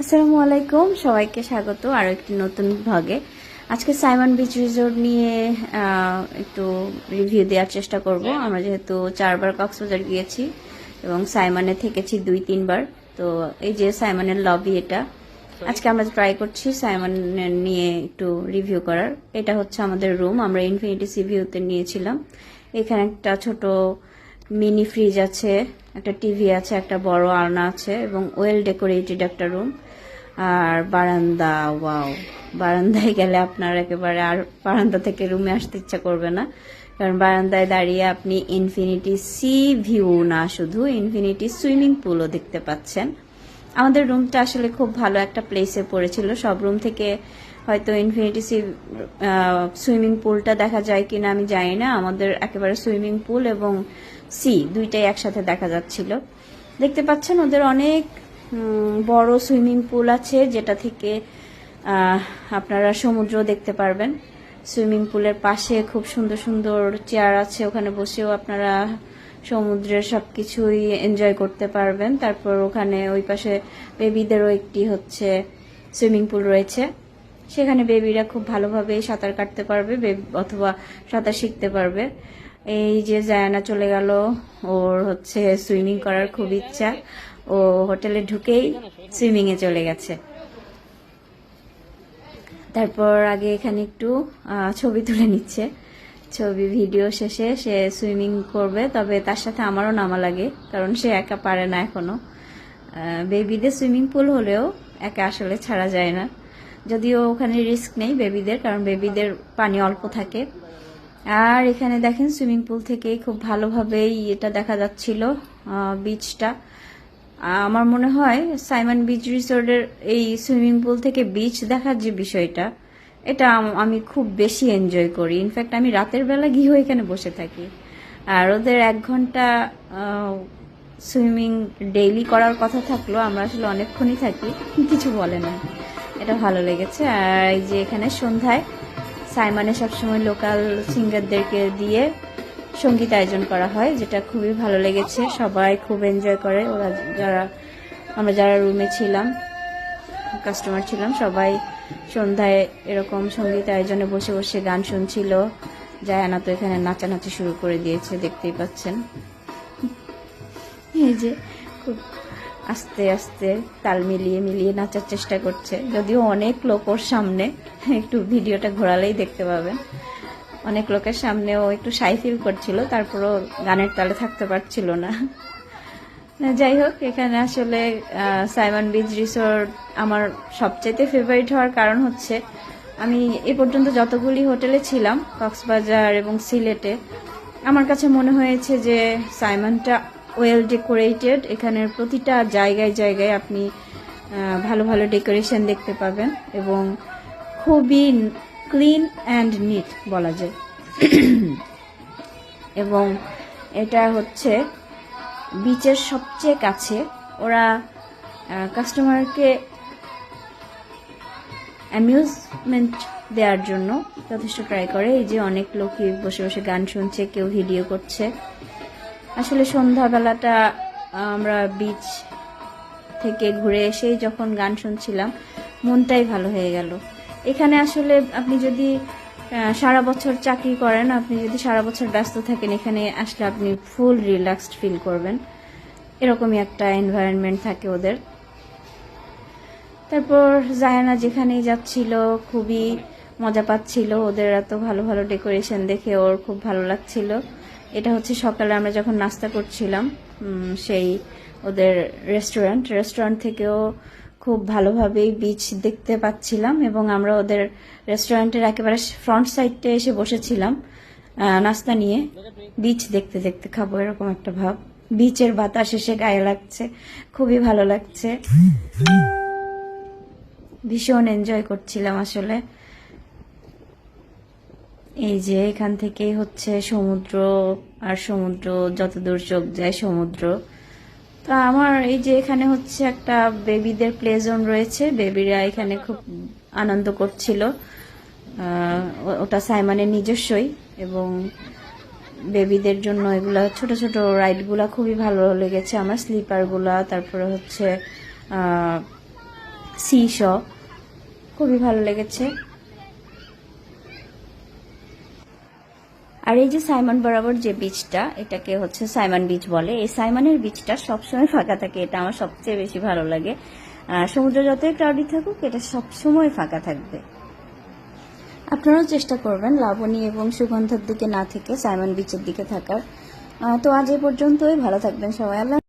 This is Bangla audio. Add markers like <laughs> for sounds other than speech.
আসসালামু আলাইকুম সবাইকে স্বাগত আরও একটি নতুন ভাগে আজকে সাইমন বিচ রিসোর্ট নিয়ে একটু রিভিউ দেওয়ার চেষ্টা করব। আমরা যেহেতু চারবার কক্সবাজার গিয়েছি এবং সাইমনে থেকেছি দুই তিনবার তো এই যে সাইমনের লবি এটা আজকে আমরা ট্রাই করছি সাইমন নিয়ে একটু রিভিউ করার। এটা হচ্ছে আমাদের রুম আমরা ইনফিনিটি সি ভিউতে নিয়েছিলাম। এখানে একটা ছোট মিনি ফ্রিজ আছে, একটা টিভি আছে, একটা বড় আলনা আছে, এবং ওয়েল ডেকোরেটেড একটা রুম আর বারান্দা ওয়াও বারান্দায় গেলে আপনার একেবারে আর বারান্দা থেকে রুমে আসতে ইচ্ছা করবে না। কারণ বারান্দায় দাঁড়িয়ে আপনি ইনফিনিটি সি ভিউ না, শুধু ইনফিনিটি সুইমিং পুলও দেখতে পাচ্ছেন। আমাদের রুমটা আসলে খুব ভালো একটা প্লেসে পড়েছিল। সব রুম থেকে হয়তো ইনফিনিটি সি সুইমিং পুলটা দেখা যায় কিনা আমি জানি না। আমাদের একেবারে সুইমিং পুল এবং সি দুইটাই একসাথে দেখা যাচ্ছিল। দেখতে পাচ্ছেন ওদের অনেক বড় সুইমিং পুল আছে যেটা থেকে আপনারা সমুদ্র দেখতে পারবেন। সুইমিং পুলের পাশে খুব সুন্দর সুন্দর চেয়ার আছে। ওখানে বসেও আপনারা সমুদ্রের সব কিছুই এনজয় করতে পারবেন। তারপর ওখানে ওই পাশে বেবিদেরও একটি হচ্ছে সুইমিং পুল রয়েছে। সেখানে বেবিরা খুব ভালোভাবে সাঁতার কাটতে পারবে অথবা সাঁতার শিখতে পারবে। এই যে জায়ানা চলে গেল, ওর হচ্ছে সুইমিং করার খুব ইচ্ছা। ও হোটেলে ঢুকেই সুইমিং এ চলে গেছে। তারপর আগে এখানে একটু ছবি তুলে নিচ্ছে। ছবি ভিডিও শেষে সে সুইমিং করবে, তবে তার সাথে আমারও নামা লাগে, কারণ সে একা পারে না এখনও। বেবিদের সুইমিং পুল হলেও একা আসলে ছাড়া যায় না। যদিও ওখানে রিস্ক নেই বেবিদের কারণ বেবিদের পানি অল্প থাকে। আর এখানে দেখেন সুইমিং পুল থেকেই খুব ভালোভাবেই এটা দেখা যাচ্ছিল বিচটা আমার মনে হয় সাইমন বিচ রিসোর্টের এই সুইমিং পুল থেকে বিচ দেখার যে বিষয়টা, এটা আমি খুব বেশি এনজয় করি। ইনফ্যাক্ট আমি রাতের বেলা গিয়েও এখানে বসে থাকি। আর ওদের এক ঘণ্টা সুইমিং ডেইলি করার কথা থাকল আমরা আসলে অনেকক্ষণই থাকি, কিছু বলে না। এটা ভালো লেগেছে। আর এই যে এখানে সন্ধ্যায় সাইমানে সবসময় লোকাল সিঙ্গারদেরকে দিয়ে সংগীত আয়োজন করা হয়, যেটা খুবই ভালো লেগেছে। সবাই খুব এনজয় করে। ওরা যারা, আমরা যারা রুমে ছিলাম কাস্টমার ছিলাম, সবাই সন্ধ্যায় এরকম সংগীত আয়োজনে বসে বসে গান শুনছিল। জায়ানা তো এখানে নাচানাচি শুরু করে দিয়েছে, দেখতেই পাচ্ছেন। এই যে খুব আস্তে আস্তে তাল মিলিয়ে মিলিয়ে নাচার চেষ্টা করছে। যদিও অনেক লোক ওর সামনে <laughs> একটু ভিডিওটা ঘোরালেই দেখতে পাবেন। অনেক লোকের সামনেও একটু সাই ফিল করছিল, তারপরও গানের তালে থাকতে পারছিল না। যাই হোক, এখানে আসলে সাইমন বিচ রিসোর্ট আমার সবচেয়ে ফেভারিট হওয়ার কারণ হচ্ছে, আমি এ পর্যন্ত যতগুলি হোটেলে ছিলাম, কক্সবাজার এবং সিলেটে, আমার কাছে মনে হয়েছে যে সাইমনটা ওয়েল ডেকোরেটেড এখানের প্রতিটা জায়গায় জায়গায় আপনি ভালো ভালো ডেকোরেশন দেখতে পাবেন এবং খুবই ক্লিন অ্যান্ড নিট বলা যায়। এবং এটা হচ্ছে বিচের সবচেয়ে কাছে। ওরা কাস্টমারকে অ্যামিউজমেন্ট দেওয়ার জন্য যথেষ্ট ট্রাই করে। এই যে অনেক লোকই বসে বসে গান শুনছে, কেউ ভিডিও করছে। আসলে সন্ধ্যাবেলাটা আমরা বিচ থেকে ঘুরে এসেই যখন গান শুনছিলাম, মনটাই ভালো হয়ে গেল। এখানে আসলে আপনি যদি সারা বছর চাকরি করেন, আপনি যদি সারা বছর ব্যস্ত থাকেন, এখানে আসলে আপনি ফুল রিল্যাক্সড ফিল করবেন। এরকমই একটা এনভায়রনমেন্ট থাকে ওদের। তারপর জায়ানা যেখানেই যাচ্ছিল, খুবই মজা পাচ্ছিল। ওদের এত ভালো ভালো ডেকোরেশন দেখে ওর খুব ভালো লাগছিল। এটা হচ্ছে সকালে আমরা যখন নাস্তা করছিলাম সেই ওদের রেস্টুরেন্ট রেস্টুরেন্ট থেকেও খুব ভালোভাবেই বিচ দেখতে পাচ্ছিলাম এবং আমরা ওদের রেস্টুরেন্টের একেবারে ফ্রন্ট সাইডে এসে বসেছিলাম নাস্তা নিয়ে। বিচ দেখতে দেখতে খাব, এরকম একটা ভাব। বিচের বাতাস এসে গায়ে লাগছে, খুবই ভালো লাগছে। ভীষণ এনজয় করছিলাম আসলে। এই যে এখান থেকেই হচ্ছে সমুদ্র আর সমুদ্র, যতদূর চোখ যায় সমুদ্র। তা আমার এই যে এখানে হচ্ছে একটা বেবিদের প্লে জোন রয়েছে। বেবিরা এখানে খুব আনন্দ করছিল। ওটা সাইমানের নিজস্বই এবং বেবিদের জন্য এগুলা ছোট ছোট রাইডগুলা খুবই ভালো লেগেছে আমার, স্লিপারগুলা, তারপরে হচ্ছে সি শ খুবই ভালো লেগেছে। আর এই যে সাইমন বরাবর যে বীজটা, এটাকে হচ্ছে সাইমন বীজ বলে। এই সাইমনের বীজটা সবসময় ফাঁকা থাকে, এটা আমার সবচেয়ে বেশি ভালো লাগে। সমুদ্র যতই ক্রাউডি থাকুক, এটা সবসময় ফাঁকা থাকবে। আপনারাও চেষ্টা করবেন লাবণী এবং সুগন্ধার দিকে না থেকে সাইমন বিচের দিকে থাকার। তো আজ এ পর্যন্তই, ভালো থাকবেন সবাই। আল্লাহ